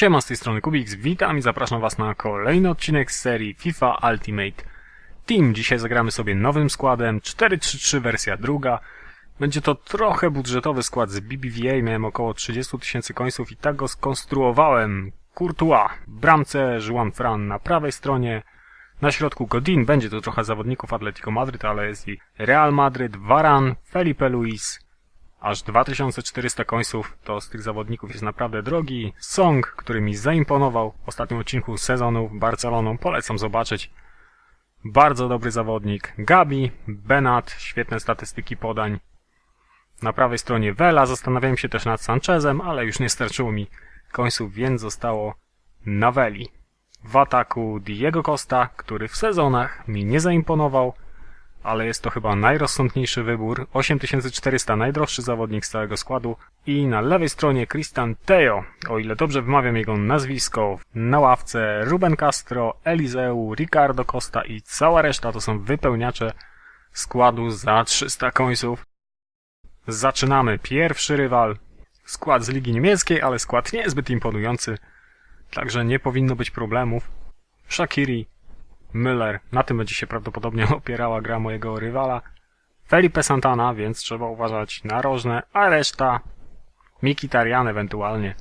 Siema, z tej strony Kubix, witam i zapraszam Was na kolejny odcinek z serii FIFA Ultimate Team. Dzisiaj zagramy sobie nowym składem, 4-3-3 wersja druga. Będzie to trochę budżetowy skład z BBVA, miałem około 30 tysięcy końców i tak go skonstruowałem. Courtois, w bramce, Juan Fran na prawej stronie, na środku Godin, będzie to trochę zawodników Atletico Madryt, ale jest i Real Madryt, Varan, Felipe Luis, aż 2400 końców, to z tych zawodników jest naprawdę drogi. Song, który mi zaimponował w ostatnim odcinku sezonu Barceloną, polecam zobaczyć. Bardzo dobry zawodnik. Gabi, Benat, świetne statystyki podań. Na prawej stronie Vela, zastanawiałem się też nad Sanchezem, ale już nie starczyło mi końców, więc zostało Naweli. W ataku Diego Costa, który w sezonach mi nie zaimponował, ale jest to chyba najrozsądniejszy wybór. 8400 najdroższy zawodnik z całego składu i na lewej stronie Christian Teo, o ile dobrze wymawiam jego nazwisko. Na ławce Ruben Castro, Eliseu, Ricardo Costa i cała reszta to są wypełniacze składu za 300 końców. Zaczynamy. Pierwszy rywal. Skład z Ligi Niemieckiej, ale skład niezbyt imponujący. Także nie powinno być problemów. Shakiri, Müller, na tym będzie się prawdopodobnie opierała gra mojego rywala. Felipe Santana, więc trzeba uważać narożne, a reszta Mikitarian ewentualnie.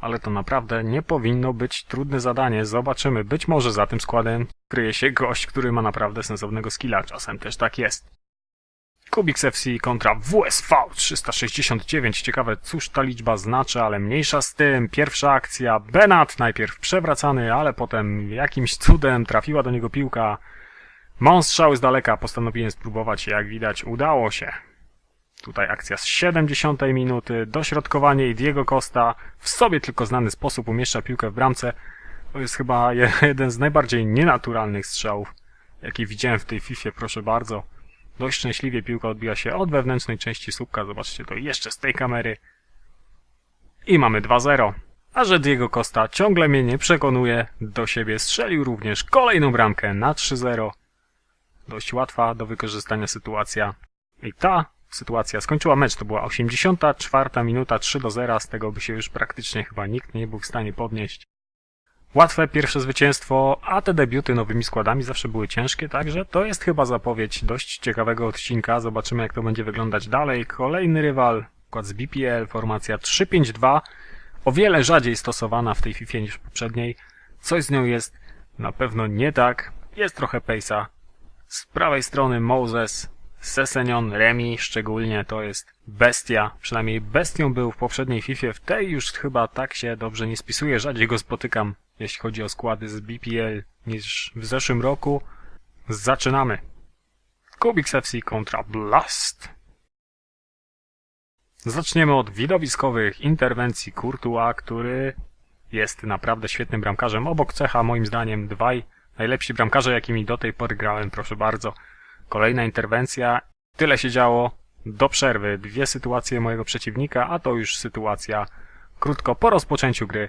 Ale to naprawdę nie powinno być trudne zadanie. Zobaczymy. Być może za tym składem kryje się gość, który ma naprawdę sensownego skilla. Czasem też tak jest. Kubix FC kontra WSV 369. Ciekawe, cóż ta liczba znaczy, ale mniejsza z tym. Pierwsza akcja. Benat najpierw przewracany, ale potem jakimś cudem trafiła do niego piłka. Mąs strzały z daleka. Postanowiłem spróbować. Jak widać, udało się. Tutaj akcja z 70 minuty. Dośrodkowanie i Diego Costa w sobie tylko znany sposób umieszcza piłkę w bramce. To jest chyba jeden z najbardziej nienaturalnych strzałów, jaki widziałem w tej FIFA, proszę bardzo. Dość szczęśliwie piłka odbija się od wewnętrznej części słupka. Zobaczcie to jeszcze z tej kamery. I mamy 2-0. A że Diego Costa ciągle mnie nie przekonuje do siebie, strzelił również kolejną bramkę na 3-0. Dość łatwa do wykorzystania sytuacja. I ta sytuacja skończyła mecz. To była 84 minuta 3 do 0. Z tego by się już praktycznie chyba nikt nie był w stanie podnieść. Łatwe pierwsze zwycięstwo, a te debiuty nowymi składami zawsze były ciężkie, także to jest chyba zapowiedź dość ciekawego odcinka. Zobaczymy jak to będzie wyglądać dalej. Kolejny rywal, skład z BPL, formacja 3-5-2, o wiele rzadziej stosowana w tej FIFA niż poprzedniej. Coś z nią jest na pewno nie tak, jest trochę pejsa. Z prawej strony Moses, Sesenion, Remi szczególnie to jest bestia. Przynajmniej bestią był w poprzedniej FIFA, w tej już chyba tak się dobrze nie spisuje, rzadziej go spotykam jeśli chodzi o składy z BPL niż w zeszłym roku. Zaczynamy. Kubix FC kontra Blast. Zaczniemy od widowiskowych interwencji Courtois, który jest naprawdę świetnym bramkarzem. Obok cecha, moim zdaniem, dwaj najlepsi bramkarze, jakimi do tej pory grałem, proszę bardzo. Kolejna interwencja. Tyle się działo do przerwy. Dwie sytuacje mojego przeciwnika, a to już sytuacja krótko po rozpoczęciu gry.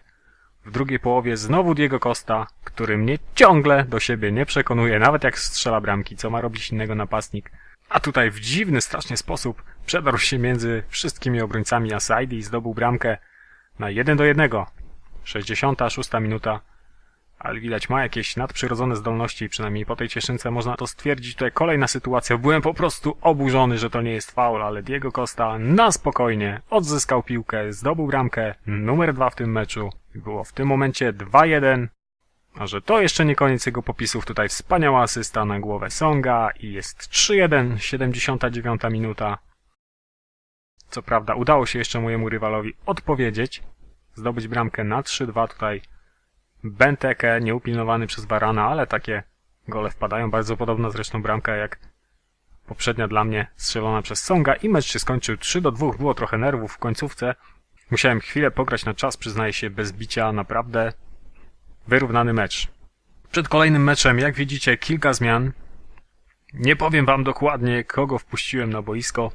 W drugiej połowie znowu Diego Costa, który mnie ciągle do siebie nie przekonuje, nawet jak strzela bramki, co ma robić innego napastnik. A tutaj w dziwny, strasznie sposób przedarł się między wszystkimi obrońcami Asaidi i zdobył bramkę na 1 do 1. 66 minuta. Ale widać ma jakieś nadprzyrodzone zdolności, przynajmniej po tej cieszynce można to stwierdzić. Tutaj kolejna sytuacja. Byłem po prostu oburzony, że to nie jest faul, ale Diego Costa na spokojnie odzyskał piłkę, zdobył bramkę numer 2 w tym meczu. Było w tym momencie 2-1. A że to jeszcze nie koniec jego popisów, tutaj wspaniała asysta na głowę Songa i jest 3-1, 79 minuta. Co prawda udało się jeszcze mojemu rywalowi odpowiedzieć, zdobyć bramkę na 3-2 tutaj Benteke, nieupilnowany przez Varana, ale takie gole wpadają, bardzo podobna zresztą bramka jak poprzednia dla mnie strzelona przez Songa i mecz się skończył 3 do 2, było trochę nerwów w końcówce, Musiałem chwilę pograć na czas, przyznaję się, bez bicia, naprawdę wyrównany mecz. Przed kolejnym meczem, jak widzicie, kilka zmian. Nie powiem wam dokładnie, kogo wpuściłem na boisko.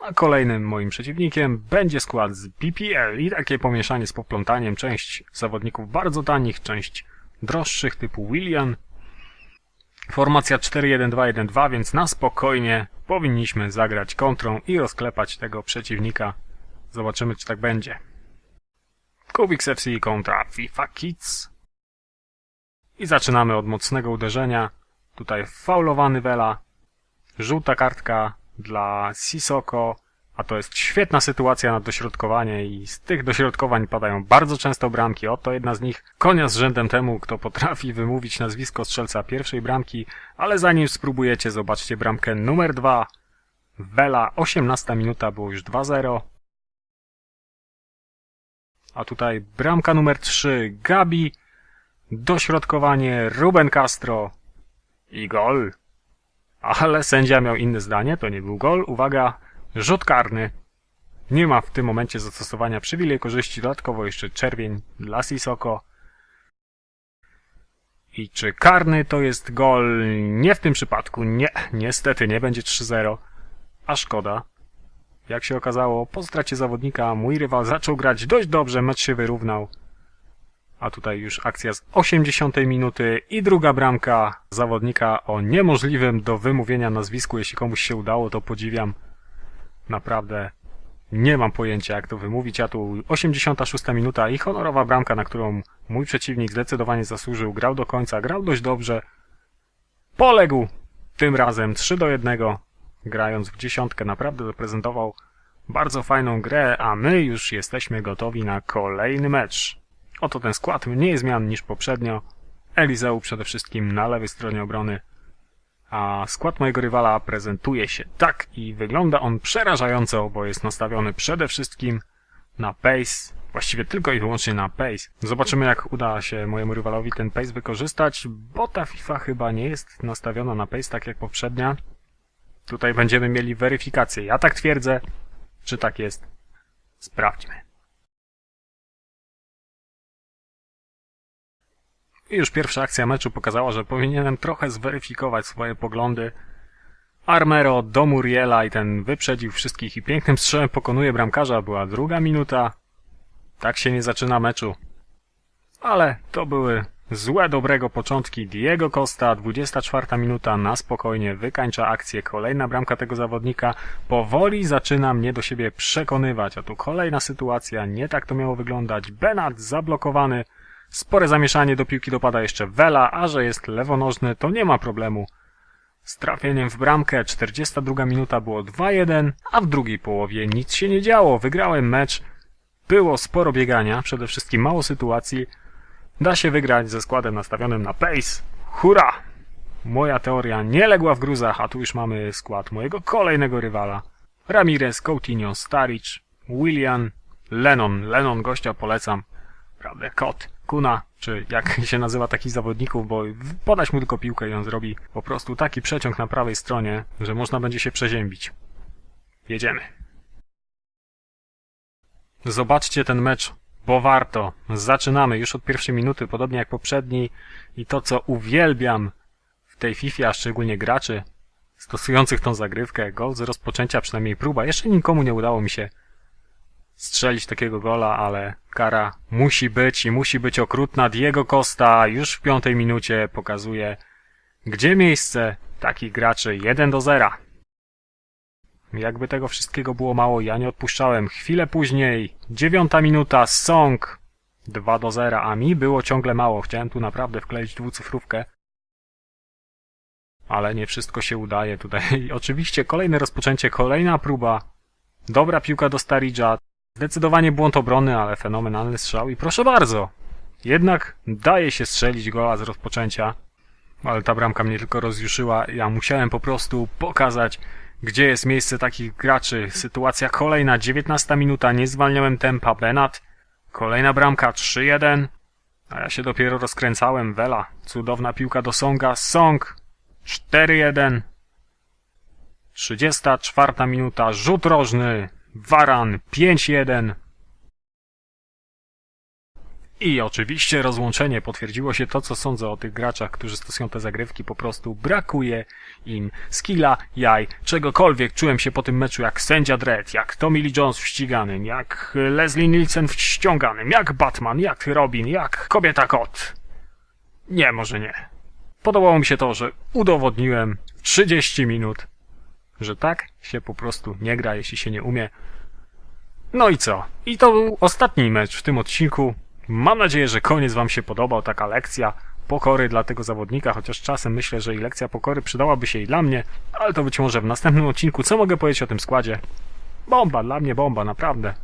A kolejnym moim przeciwnikiem będzie skład z BPL i takie pomieszanie z poplątaniem. Część zawodników bardzo tanich, część droższych typu William. Formacja 4-1-2-1-2, więc na spokojnie powinniśmy zagrać kontrą i rozklepać tego przeciwnika Zobaczymy, czy tak będzie. Kubiks FC kontra FIFA Kids. I zaczynamy od mocnego uderzenia. Tutaj faulowany Vela. Żółta kartka dla Sisoko. A to jest świetna sytuacja na dośrodkowanie i z tych dośrodkowań padają bardzo często bramki. Oto jedna z nich. Konia z rzędem temu, kto potrafi wymówić nazwisko strzelca pierwszej bramki. Ale zanim spróbujecie, zobaczcie bramkę numer dwa. Vela, 18 minuta, było już 2-0. A tutaj bramka numer 3, Gabi, dośrodkowanie Ruben Castro i gol. Ale sędzia miał inne zdanie, to nie był gol. Uwaga, rzut karny. Nie ma w tym momencie zastosowania przywilej korzyści, dodatkowo jeszcze czerwień dla Sisoko. I czy karny to jest gol? Nie w tym przypadku, nie, niestety nie będzie 3-0. A szkoda. Jak się okazało, po stracie zawodnika mój rywal zaczął grać dość dobrze, mecz się wyrównał. A tutaj już akcja z 80 minuty i druga bramka zawodnika o niemożliwym do wymówienia nazwisku. Jeśli komuś się udało, to podziwiam. Naprawdę nie mam pojęcia, jak to wymówić. A tu 86 minuta i honorowa bramka, na którą mój przeciwnik zdecydowanie zasłużył. Grał do końca, grał dość dobrze. Poległ! Tym razem 3 do 1 grając w dziesiątkę, naprawdę zaprezentował bardzo fajną grę, a my już jesteśmy gotowi na kolejny mecz. Oto ten skład mniej zmian niż poprzednio. Elizeu przede wszystkim na lewej stronie obrony, a skład mojego rywala prezentuje się tak i wygląda on przerażająco, bo jest nastawiony przede wszystkim na pace, właściwie tylko i wyłącznie na pace. Zobaczymy jak uda się mojemu rywalowi ten pace wykorzystać, bo ta FIFA chyba nie jest nastawiona na pace tak jak poprzednia. Tutaj będziemy mieli weryfikację. Ja tak twierdzę. Czy tak jest? Sprawdźmy. I już pierwsza akcja meczu pokazała, że powinienem trochę zweryfikować swoje poglądy. Armero do Muriela i ten wyprzedził wszystkich i pięknym strzałem pokonuje bramkarza. Była druga minuta. Tak się nie zaczyna meczu. Ale to były Złe dobrego początki Diego Costa, 24 minuta na spokojnie wykańcza akcję. Kolejna bramka tego zawodnika powoli zaczyna mnie do siebie przekonywać, a tu kolejna sytuacja, nie tak to miało wyglądać. Benard zablokowany, spore zamieszanie do piłki dopada jeszcze Vela, a że jest lewonożny to nie ma problemu. Z trafieniem w bramkę 42 minuta było 2-1, a w drugiej połowie nic się nie działo. Wygrałem mecz, było sporo biegania, przede wszystkim mało sytuacji, Da się wygrać ze składem nastawionym na pace. Hurra! Moja teoria nie legła w gruzach, a tu już mamy skład mojego kolejnego rywala. Ramirez, Coutinho, Staric, William, Lennon. Lennon gościa polecam. Prawda, kot, kuna, czy jak się nazywa takich zawodników, bo podać mu tylko piłkę i on zrobi po prostu taki przeciąg na prawej stronie, że można będzie się przeziębić. Jedziemy. Zobaczcie ten mecz bo warto. Zaczynamy już od pierwszej minuty, podobnie jak poprzedni i to, co uwielbiam w tej FIFA, a szczególnie graczy stosujących tą zagrywkę, gol z rozpoczęcia, przynajmniej próba. Jeszcze nikomu nie udało mi się strzelić takiego gola, ale kara musi być i musi być okrutna. Diego Costa już w piątej minucie pokazuje, gdzie miejsce takich graczy 1 do 0. Jakby tego wszystkiego było mało, ja nie odpuszczałem. Chwilę później, dziewiąta minuta, Song 2 do 0, a mi było ciągle mało. Chciałem tu naprawdę wkleić dwucyfrówkę. Ale nie wszystko się udaje tutaj. Oczywiście kolejne rozpoczęcie, kolejna próba. Dobra piłka do Staridża. Zdecydowanie błąd obrony, ale fenomenalny strzał i proszę bardzo. Jednak daje się strzelić gola z rozpoczęcia. Ale ta bramka mnie tylko rozjuszyła. Ja musiałem po prostu pokazać, gdzie jest miejsce takich graczy? Sytuacja kolejna, 19 minuta, nie zwalniałem tempa, Benat. Kolejna bramka, 3-1. A ja się dopiero rozkręcałem, Vela. Cudowna piłka do Songa, Song. 4-1. 34 minuta, rzut rożny. Waran, 5-1. I oczywiście rozłączenie potwierdziło się to, co sądzę o tych graczach, którzy stosują te zagrywki. Po prostu brakuje im skilla, jaj, czegokolwiek. Czułem się po tym meczu jak sędzia Dredd, jak Tommy Lee Jones w ściganym, jak Leslie Nielsen w ściąganym, jak Batman, jak Robin, jak kobieta kot. Nie, może nie. Podobało mi się to, że udowodniłem 30 minut, że tak się po prostu nie gra, jeśli się nie umie No i co? I to był ostatni mecz w tym odcinku. Mam nadzieję, że koniec Wam się podobał, taka lekcja pokory dla tego zawodnika, chociaż czasem myślę, że i lekcja pokory przydałaby się i dla mnie, ale to być może w następnym odcinku. Co mogę powiedzieć o tym składzie? Bomba, dla mnie bomba, naprawdę.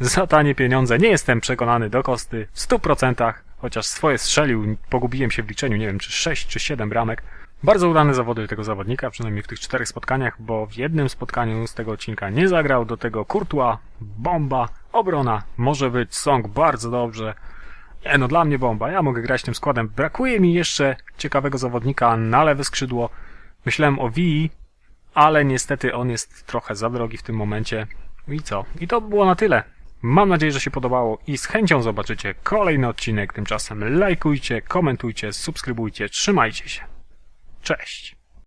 Za tanie pieniądze nie jestem przekonany do kosty w 100%, chociaż swoje strzelił, pogubiłem się w liczeniu, nie wiem czy 6 czy 7 bramek. Bardzo udane zawody tego zawodnika, przynajmniej w tych czterech spotkaniach, bo w jednym spotkaniu z tego odcinka nie zagrał, do tego Courtois, bomba, obrona, może być Song bardzo dobrze. Nie no, dla mnie bomba, ja mogę grać tym składem. Brakuje mi jeszcze ciekawego zawodnika na lewe skrzydło. Myślałem o Wii, ale niestety on jest trochę za drogi w tym momencie. I co? I to było na tyle. Mam nadzieję, że się podobało i z chęcią zobaczycie kolejny odcinek. Tymczasem lajkujcie, komentujcie, subskrybujcie, trzymajcie się. Cześć!